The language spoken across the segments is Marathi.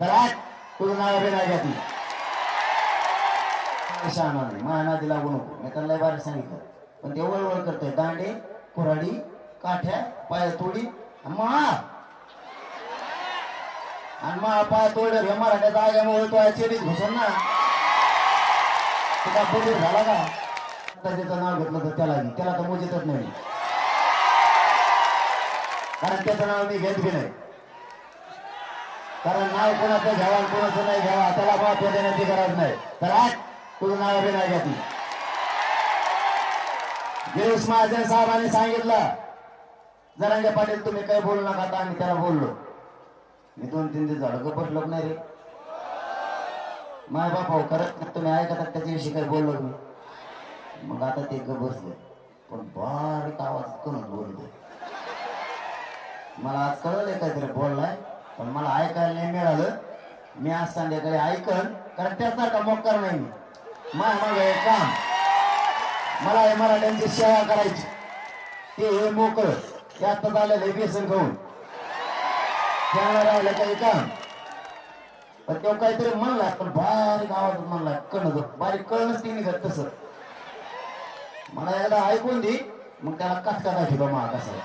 तर आज तुझं नाव बी नाही. घेतली महानादी लागू नको. मी त्याला लय सांगितलं. पण ते वळवळ करतोय. दांडे कुऱ्हाडी काठ्या पाया तोडी महा आणि महा पाया तोड हे मराठ्याचा आग्यामुळे तो चेडीत घुसून ना. तुला बोलीर झाला का? त्याचं नाव घेतलं तर त्याला त्याला तर मोजितच नाही. कारण त्याचं नाव मी घेत बी नाही. कारण नाव कोणाचं घ्यावा आणि कोणाचं नाही घ्यावा त्याला महत्त्व देण्याची गरज नाही. तर आज तुझं नाव बी नाही घेतली. गिरीश महाजन साहेबांनी सांगितलं जरांगे पाटील तुम्ही काही बोलू नका आता आम्ही त्याला बोललो. मी दोन तीन दिवस झालं पटलो नाही रे. माय बापा करत हो, तुम्ही ऐकतात त्याच्याविषयी काही बोललो मी मग आता ते ग बसले. पण बारीक आवाज करून बोलते मला आज कळलंय काहीतरी बोललाय पण मला ऐकायला नाही मिळालं. मी आज संध्याकाळी ऐकन कारण त्यासारखा मोकार नाही मी. माय मग हे काम. मला हे मराठ्यांची सेवा करायची. ते हे मोकळ. ते आता झालेलं हे बेसन खाऊन. त्याला राहिलं काही काम. पण तो काहीतरी म्हणला पण बारीक आवाज म्हणला कळण बारीक कळणच ती निघत तसं. मला याला ऐकून दे मग त्याला कचका दाखवतो मा कसा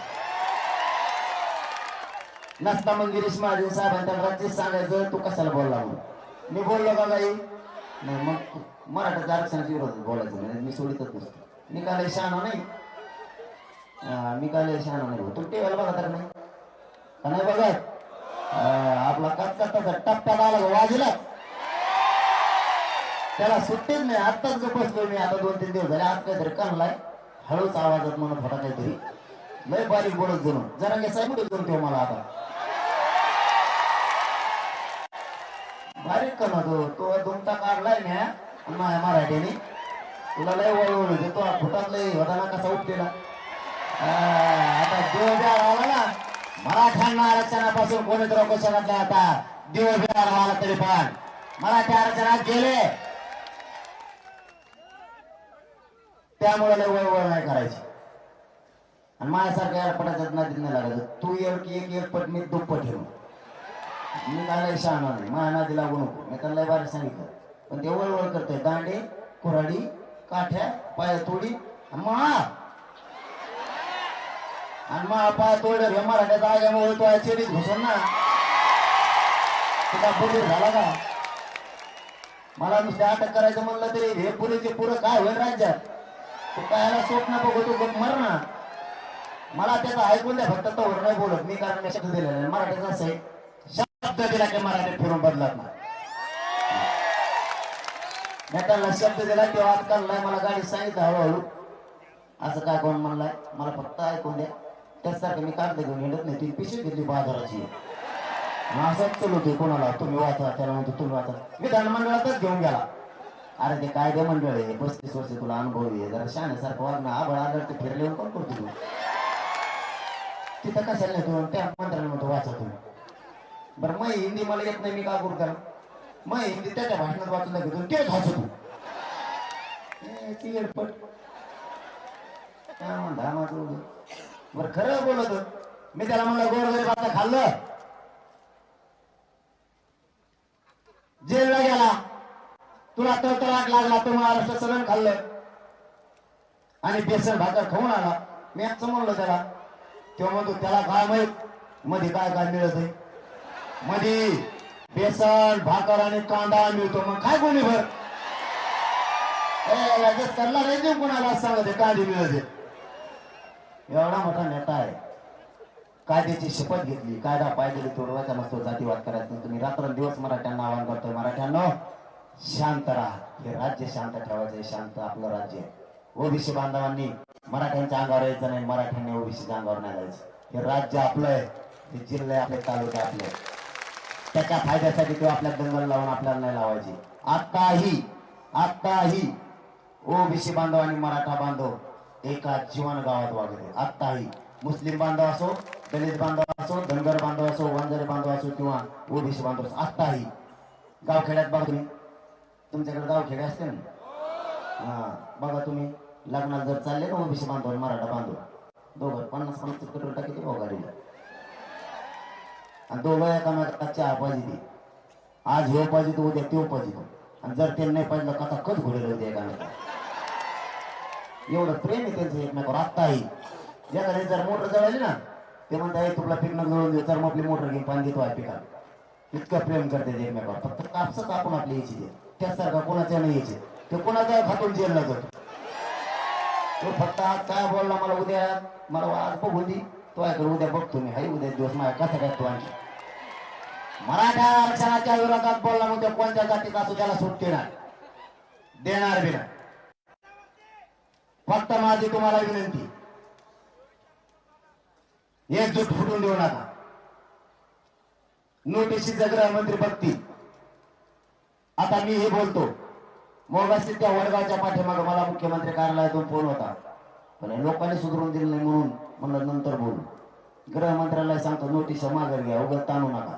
नसता मग गिरीश महाजन साहेबांनी त्याला राज्य सांगायचं तू कशाला बोलला म्हणून? मी बोललो का काही नाही मग मराठाच्या आरक्षणाच्या विरोधात बोलायचं नाही मी सोडितच नसतो. मी काय शहाणा नाही? मी काय शहाणा नाही तू टेवायला बघा तर नाही. का नाही बघत? आपला कचका तसा टप्प्यात आला वाजला? त्याला सुट्टीच नाही आत्ताच गप बसलोय मी. आता दोन तीन दिवस झाले आज काहीतरी काढलाय हळूच आवाजात म्हणत होता काहीतरी. लय बारीक बोलत जणू. जरा साहेब बोलत जणू ठेव मला आता. बारीक करा तो तो दुमटा काढलाय ना माया मराठीने तुला लय वळवळ होते तो फुटात लय होता ना कसा उपटेला आता देव बिहार आला ना मराठ्यांना आरक्षणापासून कोणी तर रोखू शकत नाही आता देव बिहार आला तरी पण मराठी आरक्षणात गेले त्यामुळे लय वळवळ नाही करायची आणि माझ्यासारख्या एअरपटाच्यात नदीत नाही लागायचं तू एक एक एअरपट मी दुप्पट ठेवून मी काय शहाणा नाही. महानादी लागू नको. मी त्यांना लय बारे सांगितलं. पण ते वळवळ करते दांडे कुऱ्हाडी काठ्या पाया तोडी महा आणि महा पाया तोड हे मराठ्याचा आग्यामुळे तो चेडीत घुसून ना. तुला बोलीर झाला का? मला नुसते अटक करायचं म्हणलं तरी हे पुरेचे पुरं काय होईल राज्यात? तू कायला स्वप्न बघू तू मर ना. मला त्याचं ऐकून द्या फक्त तो नाही बोलत. मी कारण मी शब्द दिलेला नाही मराठीचा असं आहे. शब्द दिला की मराठी फिरून बदलत नाही त्यांना शब्द दिला तेव्हा आज काढलाय मला गाडी सांगितलं हळूहळू. असं काय कोण म्हणलाय? मला फक्त ऐकून द्या. त्याचसारखं मी कागद घेऊन येत नाही ती पिशवी घेतली बाजाराची. मग असंच चलवतोय कोणाला? तुम्ही वाचा त्याला म्हणतो तुम्ही वाचा. विधानमंडळातच घेऊन गेला. अरे ते कायदे मंडळ आहे पस्तीस वर्ष तुला अनुभव आहे. जरा शाण्यासारखं वागणं आबळ आलं ते फिरले कोण करतो तू. तिथं कशाला नाही तू त्या मंत्र्याला म्हणतो वाचा तुम्ही. बरं मग हिंदी मला येत नाही मी का करू करा मग हिंदी त्याच्या भाषणात वाचून घेतो तेच हसतो. तू ती येडपट. काय म्हणता माझं बरं खरं बोलत. मी त्याला म्हणलं गोरगरीब आता खाल्लं. जेलला गेला. तुला तळतळाट लागला तो महाराष्ट्र सरण खाल्लं. आणि बेसन भाकर खाऊन आला. मी असं म्हणलं त्याला. तेव्हा म्हणतो त्याला काय माहीत? मध्ये काय काय मिळत आहे मध्ये बेसन भाकर आणि कांदा मिळतो. मग काय कोणी भर? लगेच करला नाही देऊ कोणाला? सांगते कांदे मिळते एवढा मोठा नेता आहे. कायद्याची शपथ घेतली. कायदा पायदळी तोडवायचा नसतो जातीवाद करायचा नसतो. मी रात्रंदिवस मराठ्यांना आवाहन करतोय मराठ्यांना शांत राहा. हे राज्य शांत ठेवायचं शांत आपलं राज्य आहे. ओबीसी बांधवांनी मराठ्यांच्या अंगावर यायचं नाही मराठ्यांनी ओबीसीच्या अंगावर नाही जायचं. हे राज्य आपलं आहे हे जिल्हे आपले तालुके आपले. आहे. त्याच्या फायद्यासाठी तो आपल्या दंगल लावून आपल्याला नाही लावायची. आताही ओ ओबीसी बांधव आणि मराठा बांधव एका जीवन गावात वागले. आताही मुस्लिम बांधव असो दलित बांधव असो धनगर बांधव असो वंजारी बांधव असो किंवा ओबीसी बांधव असो आत्ताही. गावखेड्यात बघा तुम्ही. तुमच्याकडे गावखेडे असते ना? हा बघा तुम्ही. लग्नाला जर चालले ना ओबीसी बांधव आणि मराठा बांधव दोघं पन्नास पन्नास करोड टाकी ते गाडीला आणि दोघं एकामेकाच्या चहा पाहिजे आज हे पाहिजे उद्या ते पाहिजे आणि जर ते नाही पाहिजे कथा कच घोडेल होते एकामेका एवढं प्रेम आहे त्यांचं एकमेकावर. आत्ताही ज्याला जर मोटर जळाली ना ते म्हणतात आहे तुला पिकनक जळून दे तर मग आपली मोटर घेऊन पाणी देतो आहे पिकाला. इतकं प्रेम करते ते एकमेकावर. फक्त कापसच आपण आपली यायची ते. त्यासारखा कोणाच्या नाही यायचे. ते कोणाचा खातून जेलला जातो. तो फक्त आज काय बोलला मला उद्या मला आज बघू दे. तो उद्या बघतो मी. हाय उद्या दिवस माझ्या कसा काय तू आणखी मराठा आरक्षणाच्या विरोधात बोलला म्हणजे कोणत्या जातीचा असू त्याला सुट देणार? देणार बिना फक्त माझी तुम्हाला विनंती. एकजूट फुटून देऊ नका. नोटीसीचा गृहमंत्री बघतील. आता मी हे बोलतो. मोगाशी त्या वडगावच्या पाठीमागे मला मुख्यमंत्री कार्यालयातून फोन होता. पण हे लोकांनी सुधरून दिलं नाही म्हणून म्हणलं नंतर बोलू. गृहमंत्र्याला सांगतो नोटीस माघार घ्या उगत ताणू नका.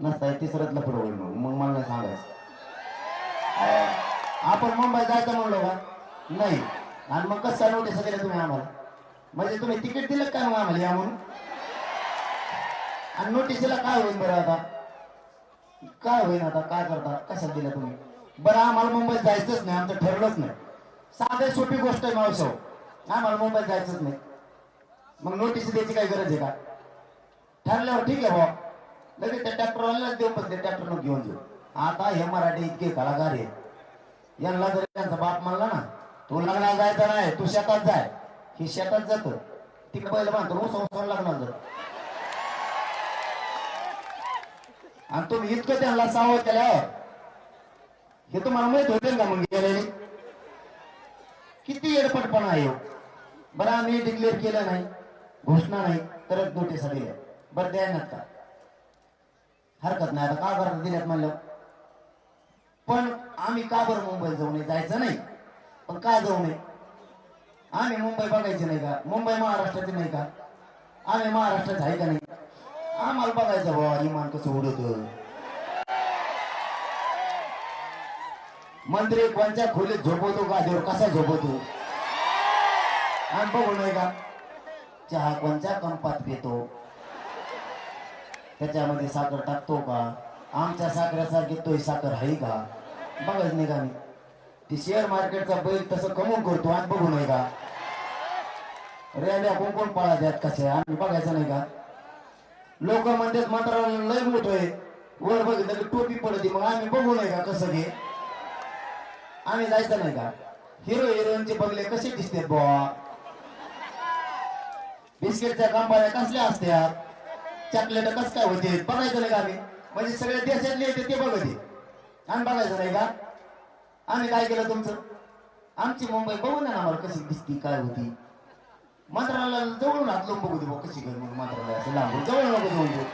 नसताय तिसऱ्यात लपड होईल. मग मग मला नाही सांगायचं. आपण मुंबई जायचं म्हणलो का? नाही. आणि मग कसं नोटीस केलं तुम्ही आम्हाला? म्हणजे तुम्ही तिकीट दिलं काय मग आम्हाला या म्हणून? आणि नोटीसला काय होईल बरं आता? काय होईल आता? काय करता? कशात दिलं तुम्ही? बरं आम्हाला मुंबईत जायचंच नाही आमचं ठरलंच नाही. साधे सोपी गोष्ट आहे मावसो आम्हाला मुंबईत जायचंच नाही. मग नोटीस द्यायची काही गरज आहे का? ठरल्यावर ठीक आहे भाऊ लगेच त्या ट्रॅक्टरवाल्यालाच देऊ पण त्या ट्रॅक्टरनं घेऊन देऊ आता हे मराठी इतके कलाकार आहेत. यांना जर त्यांचा बाप म्हणला ना तू लग्नाला जायचा नाही तू शेतात जाय हे शेतात जात. तिकडे पहिलं म्हणतो मग संस्थान लग्नात जात. आणि तुम्ही इतकं त्यांना सावध केल्यावर हे तुम्हाला माहीत होते का मग गेलेले किती एडपटपणा आहे हो. बरं आम्ही डिक्लेअर केलं नाही. घोषणा नाही. तरच नोटीस दिल्या बरं द्या नका हरकत नाही. आता का बरं दिल्यात म्हणलं? पण आम्ही का बरं मुंबईत जाऊ नये? जायचं नाही. पण का जाऊ नये? आम्ही मुंबई बघायची नाही का? मुंबई महाराष्ट्राची नाही का? आम्ही महाराष्ट्रात आहे का नाही? आम्हाला बघायचं बाबा इमान कसं उडत. मंत्री कोणत्या खोलीत झोपवतो गादीवर कसा झोपवतो? आम्ही बघू नाही का? चहा कोणत्या कंपात पितो? त्याच्यामध्ये साखर टाकतो का? आमच्या साखरेसारखी तोही साखर आहे का? बघायच नाही का मी ती शेअर मार्केटचा बैल तसं कमवून करतो आणि बघू नाही का? रेड्या कोण कोण पळा द्यात कसे? आम्ही बघायचं नाही का? लोक म्हणतात मंत्रालय लय मोठं वर बघितलं की टोपी पडते. मग आम्ही बघू नाही का कसं घे? आम्ही जायचं नाही का? हिरो हिरोईनचे बंगले कसे दिसते बुवा? बिस्किटच्या कंपन्या कसल्या असत्या चॉकलेट कस काय होते? बघायचं नाही का आम्ही? म्हणजे सगळ्या देशातले येते ते बघते आम्ही बघायचं नाही का? आम्ही काय केलं तुमचं? आमची मुंबई बघू ना आम्हाला कशी दिसती काय होती? मंत्रालयाला जवळून हात लावून बघू दे कशी कर मग मंत्रालयाचं लांब. जवळ नको जाऊन देऊ.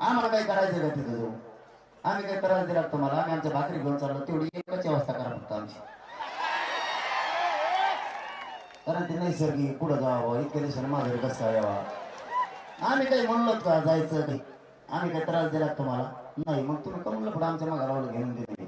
आम्हाला काय करायचं का तिथं जाऊ आम्ही काय त्रास दिला तुम्हाला? आम्ही आमच्या भाकरी घेऊन चाललो. तेवढी एकच अवस्था करा फक्त आमची. कारण ते नैसर्गिक पुढं जावं इतक्या दिवसाने माघारी कसं यावा? आम्ही काही म्हणलोत का जायचं काही आम्ही काही त्रास दिला तुम्हाला? नाही मग तुम्ही का म्हणलं पुढे आमच्या मागाला घेऊन दिले